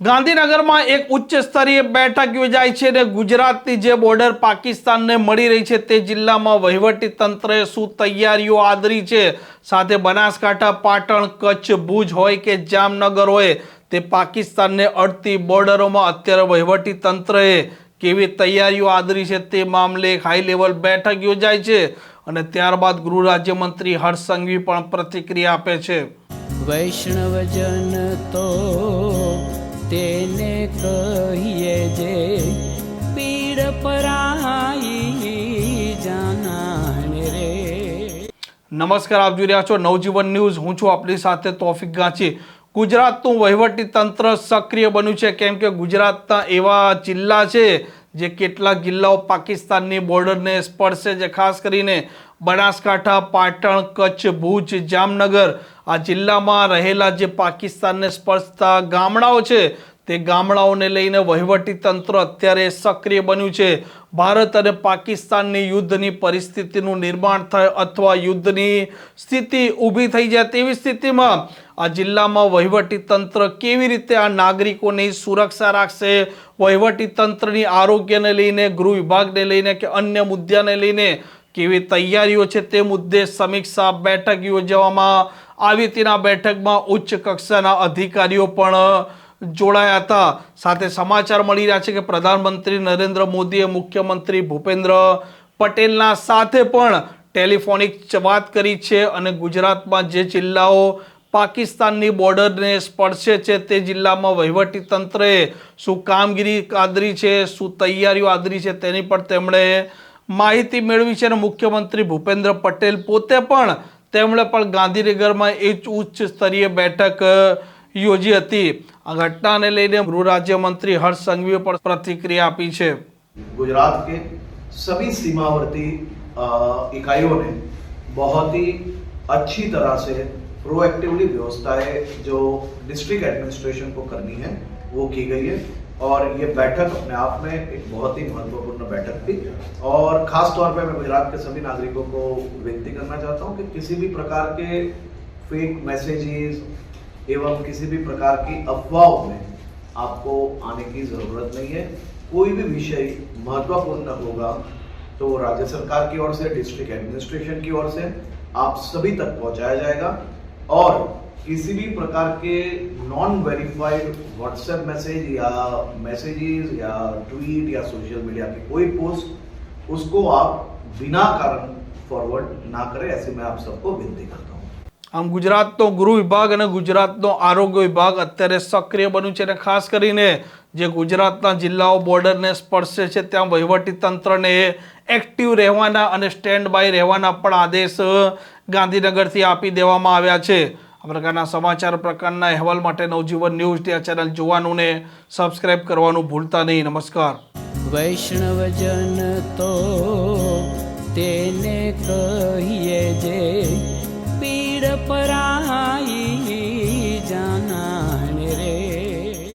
ગાંધીનગરમાં એક ઉચ્ચ સ્તરીય બેઠક યોજાઈ છે અને ગુજરાતની જે બોર્ડર પાકિસ્તાનને મળી રહી છે તે જિલ્લામાં વહીવટી તંત્રએ શું તૈયારીઓ આદરી છે? સાથે બનાસકાંઠા, પાટણ, કચ્છ, ભુજ હોય કે જામનગર હોય, તે પાકિસ્તાનને અડતી બોર્ડરોમાં અત્યારે વહીવટી તંત્રએ કેવી તૈયારીઓ આદરી છે તે મામલે એક હાઈ લેવલ બેઠક યોજાઈ છે અને ત્યારબાદ ગૃહ રાજ્યમંત્રી હર્ષ સંઘવી પણ પ્રતિક્રિયા આપે છે. વૈષ્ણવજન તો તેને કહીએ જે પીડ પરાઈ જાનાને રે. નમસ્કાર, આપ જોઈ રહ્યા છો નવજીવન ન્યૂઝ. હું છું આપણી સાથે તોફિક ગાંચી. ગુજરાતનું વહીવટી તંત્ર સક્રિય બન્યું છે. કેમ કે ગુજરાતના એવા જિલ્લા છે જે કેટલાક જિલ્લાઓ પાકિસ્તાનની બોર્ડરને સ્પર્શે છે. ખાસ કરીને બનાસકાંઠા, પાટણ, કચ્છ, ભુજ, જામનગર આ જિલ્લામાં રહેલા જે પાકિસ્તાનને સ્પર્શતા ગામડાઓ છે તે ગામડાઓને લઈને વહીવટી તંત્ર અત્યારે સક્રિય બન્યું છે. ભારત અને પાકિસ્તાનની યુદ્ધની પરિસ્થિતિનું નિર્માણ થાય અથવા યુદ્ધની સ્થિતિ ઊભી થઈ જાય તેવી સ્થિતિમાં આ જિલ્લામાં વહીવટી તંત્ર કેવી રીતે આ નાગરિકોની સુરક્ષા રાખશે? વહીવટી તંત્રની આરોગ્યને લઈને, ગૃહ વિભાગને લઈને કે અન્ય મુદ્દાને લઈને કેવી તૈયારીઓ છે તે મુદ્દે સમીક્ષા બેઠક યોજવામાં આવી. તેના બેઠકમાં ઉચ્ચ કક્ષાના અધિકારીઓ પણ જોડાયા હતા. સાથે સમાચાર મળી રહ્યા છે કે પ્રધાનમંત્રી નરેન્દ્ર મોદીએ મુખ્યમંત્રી ભૂપેન્દ્ર પટેલના સાથે પણ ટેલિફોનિક વાત કરી છે અને ગુજરાતમાં જે જિલ્લાઓ પાકિસ્તાનની બોર્ડરને સ્પર્શે છે તે જિલ્લામાં વહીવટી તંત્રએ શું કામગીરી આદરી છે, શું તૈયારીઓ આદરી છે તેની પણ તેમણે માહિતી મેળવી છે અને મુખ્યમંત્રી ભૂપેન્દ્ર પટેલ પોતે પણ તેમણે પણ ગાંધીનગરમાં એક ઉચ્ચ સ્તરીય બેઠક યોજી હતી આ ઘટનાને લઈને ગૃહ રાજ્યમંત્રી હર્ષ સંઘવીએ પણ પ્રતિક્રિયા આપી છે गुजरात के सभी सीमावर्ती अ, इकाइयों ने बहुत ही अच्छी तरह से प्रोएक्टिवली व्यवस्थाएं जो डिस्ट्रिक्ट एडमिनिस्ट्रेशन को करनी है वो की गई है और ये बैठक अपने आप में एक बहुत ही महत्वपूर्ण बैठक थी और खास तौर पे मैं गुजरात के सभी नागरिकों को विनती करना चाहता हूँ कि किसी भी प्रकार के फेक मैसेजेस एवं किसी भी प्रकार की अफवाहों में आपको आने की ज़रूरत नहीं है। कोई भी विषय महत्वपूर्ण होगा तो राज्य सरकार की ओर से डिस्ट्रिक्ट एडमिनिस्ट्रेशन की ओर से आप सभी तक पहुँचाया जाएगा। और किसी भी प्रकार के नॉन वेरीफाइड व्हाट्सएप मैसेज या मैसेजेस या ट्वीट या सोशल मीडिया की कोई पोस्ट उसको आप बिना कारण फॉरवर्ड ना करें, ऐसे मैं आप सबको विनती करता हूँ। આમ ગુજરાતનો ગૃહ વિભાગ અને ગુજરાતનો આરોગ્ય વિભાગ અત્યારે સક્રિય બન્યું છે અને ખાસ કરીને જે ગુજરાતના જિલ્લાઓ બોર્ડરને સ્પર્શે છે, ત્યાં વહીવટી તંત્રને એક્ટિવ રહેવાના અને સ્ટેન્ડ બાય રહેવાના પણ આદેશ ગાંધીનગરથી આપી દેવામાં આવ્યા છે. આ પ્રકારના સમાચાર, પ્રકારના અહેવાલ માટે નવજીવન ન્યૂઝ આ ચેનલ જોવાનું ને સબસ્ક્રાઇબ કરવાનું ભૂલતા નહીં. નમસ્કાર. વૈષ્ણવજન તો તેને કહીએ જે પીડ પરાઈ